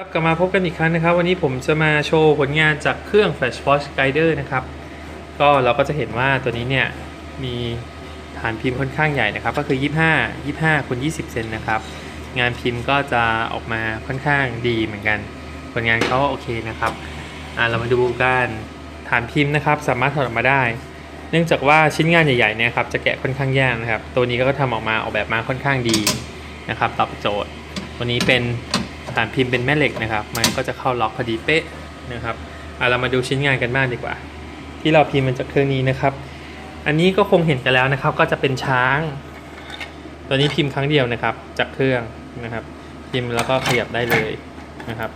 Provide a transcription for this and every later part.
ครับกลับมาพบกันอีกครั้งนะครับ วันนี้ผมจะมาโชว์ผลงานจากเครื่อง Flash Force Guider นะครับ ก็เราก็จะเห็นว่าตัวนี้เนี่ย มีฐานพิมพ์ค่อนข้างใหญ่นะครับ ก็คือ 25 25คูณ20 เซนนะครับ งานพิมพ์ก็จะออกมาค่อนข้างดีเหมือนกัน ผลงานเขาโอเคนะครับอ่าเรามาดูกันฐานพิมพ์นะครับ สามารถถอดออกมาได้ เนื่องจากว่าชิ้นงานใหญ่ๆเนี่ยครับจะแกะค่อนข้างยากนะครับ ตัวนี้ก็ทำออกมาออกแบบมาค่อนข้างดีนะครับตอบโจทย์ ตัวนี้เป็น ฐานพิมพ์เป็นแม่เหล็กนะครับ มันก็จะเข้าล็อกพอดีเป๊ะนะครับเอะเรามาดูชิ้นงานกันบ้างดีกว่า ที่เราพิมพ์มันจากเครื่องนี้นะครับ อันนี้ก็คงเห็นกันแล้วนะครับ ก็จะเป็นช้าง ตัวนี้พิมพ์ครั้งเดียวนะครับ จากเครื่องนะครับ พิมพ์แล้วก็ขยับได้เลยนะครับ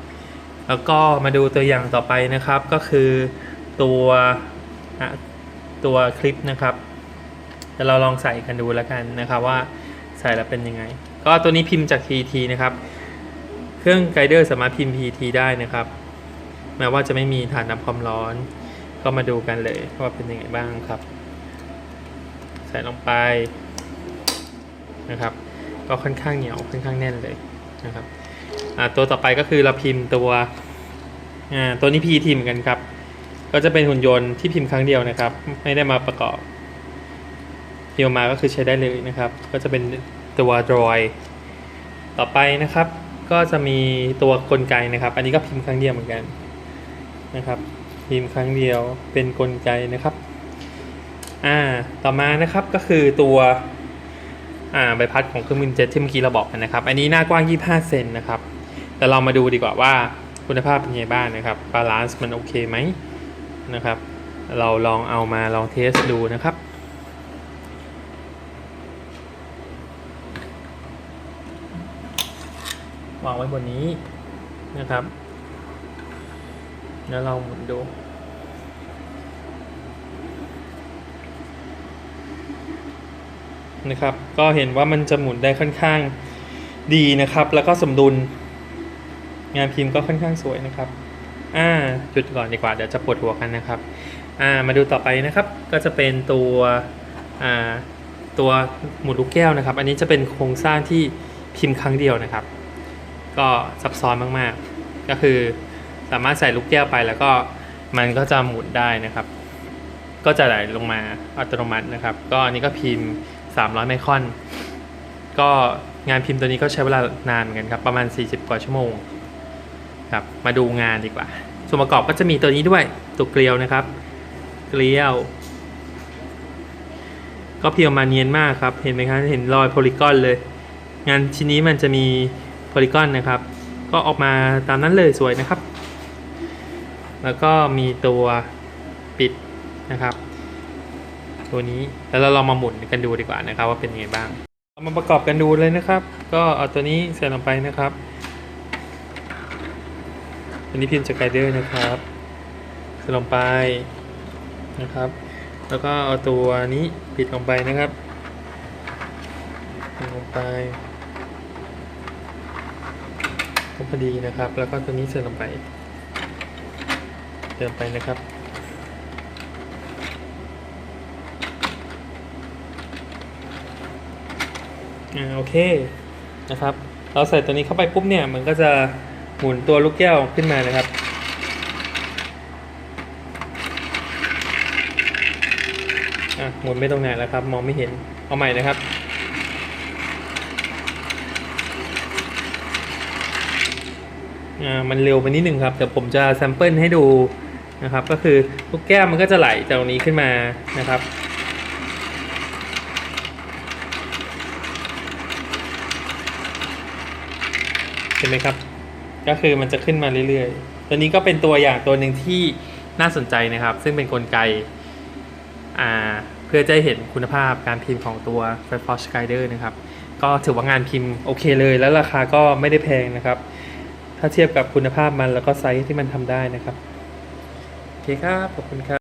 แล้วก็มาดูตัวอย่างต่อไปนะครับ ก็คือตัวอะตัวคลิปนะครับเดี๋ยวเราลองใส่กันดูแล้วกันนะครับว่าใส่แล้วเป็นยังไง ก็ตัวนี้พิมพ์จาก TT นะครับ เครื่องไกเดอร์สามารถพิมพ์ PT ได้นะครับ แม้ว่าจะไม่มีฐานน้ำความร้อน ก็มาดูกันเลยว่าเป็นยังไงบ้างครับ ใส่ลงไปนะครับ ก็ค่อนข้างเหนียวค่อนข้างแน่นเลยนะครับตัวต่อไปก็คือเราพิมพ์ตัวตัวนี้ PT เหมือนกันครับ ก็จะเป็นหุ่นยนต์ที่พิมพ์ครั้งเดียวนะครับ ไม่ได้มาประกอบพิมพ์มาก็คือใช้ได้เลยนะครับ ก็จะเป็นตัวดรอยต่อไปนะครับ ก็จะมีตัวกลไกนะครับ อันนี้ก็พิมพ์ครั้งเดียวเหมือนกันนะครับ พิมพ์ครั้งเดียวเป็นกลไกนะครับอ่าต่อมานะครับก็คือตัวอ่าใบพัดของเครื่องบินเจ็ตที่เมื่อกี้เราบอกกันนะครับ อันนี้หน้ากว้าง 25 เซนนะครับแต่เรามาดูดีกว่าว่าคุณภาพเป็นไงบ้างนะครับบาลานซ์มันโอเคไหมนะครับ เราลองเอามาลองเทสดูนะครับ วางไว้บนนี้นะครับ แล้วเราหมุนดู นะครับ ก็เห็นว่ามันจะหมุนได้ค่อนข้างดีนะครับ แล้วก็สมดุล งานพิมพ์ก็ค่อนข้างสวยนะครับ อ่าจุดก่อนดีกว่า เดี๋ยวจะปวดหัวกันนะครับ อ่า มาดูต่อไปนะครับ ก็จะเป็นตัว อ่า ตัวหมุดลูกแก้วนะครับ อันนี้จะเป็นโครงสร้างที่พิมพ์ครั้งเดียวนะครับ ก็ซับซ้อนมากๆ ก็คือสามารถใส่ลูกแก้วไปแล้วก็มันก็จะหมุนได้นะครับ ก็จะไหลลงมาอัตโนมัตินะครับ ก็อันนี้ก็พิมพ์ 300 ไมครอน ก็งานพิมพ์ตัวนี้ก็ใช้เวลานานเหมือนกันครับ ประมาณ 40 กว่าชั่วโมงครับมาดูงานดีกว่า ส่วนประกอบก็จะมีตัวนี้ด้วยตัวเกลียวนะครับ เกลียว ก็เพียวมาเนียนมากครับ เห็นไหมครับเห็นรอยโพลีกอนเลย งานชิ้นนี้มันจะมี โพลีกอนนะครับ ก็ออกมาตามนั้นเลยสวยนะครับ แล้วก็มีตัวปิดนะครับ ตัวนี้แล้วเราลองมาหมุนกันดูดีกว่านะครับ ว่าเป็นยังไงบ้างเอามาประกอบกันดูเลยนะครับ ก็เอาตัวนี้ใส่ลงไปนะครับอันนี้พิมพ์จากไกเดอร์นะครับใส่ลงไปนะครับ แล้วก็เอาตัวนี้ปิดลงไปนะครับลงไป ก็พอดีนะครับ แล้วก็ตัวนี้ใส่ลงไป เติมไปนะครับ อ่าโอเคนะครับ เราใส่ตัวนี้เข้าไปปุ๊บเนี่ย มันก็จะหมุนตัวลูกแก้วขึ้นมานะครับอะหมุนไม่ตรงไหนแล้วครับ มองไม่เห็นเอาใหม่นะครับ อ่า มันเร็วไปนิดนึงครับแต่ผมจะแซมเปิลให้ดูนะครับ ก็คือลูกแก้วมันก็จะไหลจากตรงนี้ขึ้นมานะครับเห็นไหมครับ ก็คือมันจะขึ้นมาเรื่อยๆ ตัวนี้ก็เป็นตัวอย่างตัวหนึ่งที่น่าสนใจนะครับ ซึ่งเป็นนกลไกเพื่อจะให้เห็นคุณภาพการพิมพ์ของตัว f i r e f o x Guider นะครับ ก็ถือว่างานพิมพ์โอเคเลย แล้วราคาก็ไม่ได้แพงนะครับ ถ้าเทียบกับคุณภาพมันแล้วก็ไซส์ที่มันทำได้นะครับ โอเคครับ ขอบคุณครับ